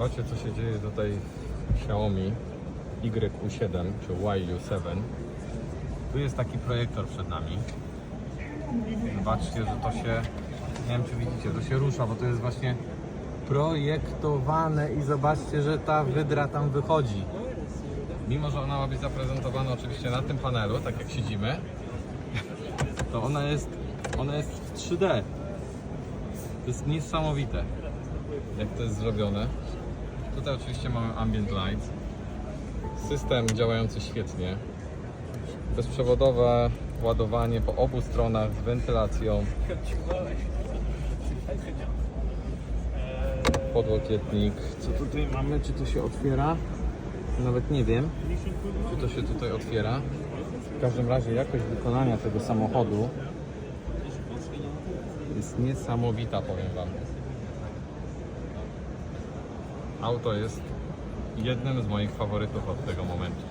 Zobaczcie co się dzieje tutaj w Xiaomi YU7 czy YU7. Tu jest taki projektor przed nami. Zobaczcie, że to się, nie wiem czy widzicie, to się rusza, bo to jest właśnie projektowane i zobaczcie, że ta wydra tam wychodzi. Mimo, że ona ma być zaprezentowana oczywiście na tym panelu, tak jak siedzimy, to ona jest, ona jest w 3D. To jest niesamowite, jak to jest zrobione. Tutaj oczywiście mamy ambient light. System działający świetnie. Bezprzewodowe ładowanie po obu stronach z wentylacją. Podłokietnik. Co tutaj mamy? Czy to się otwiera? Nawet nie wiem, czy to się tutaj otwiera. W każdym razie jakość wykonania tego samochodu jest niesamowita, powiem Wam. Auto jest jednym z moich faworytów od tego momentu.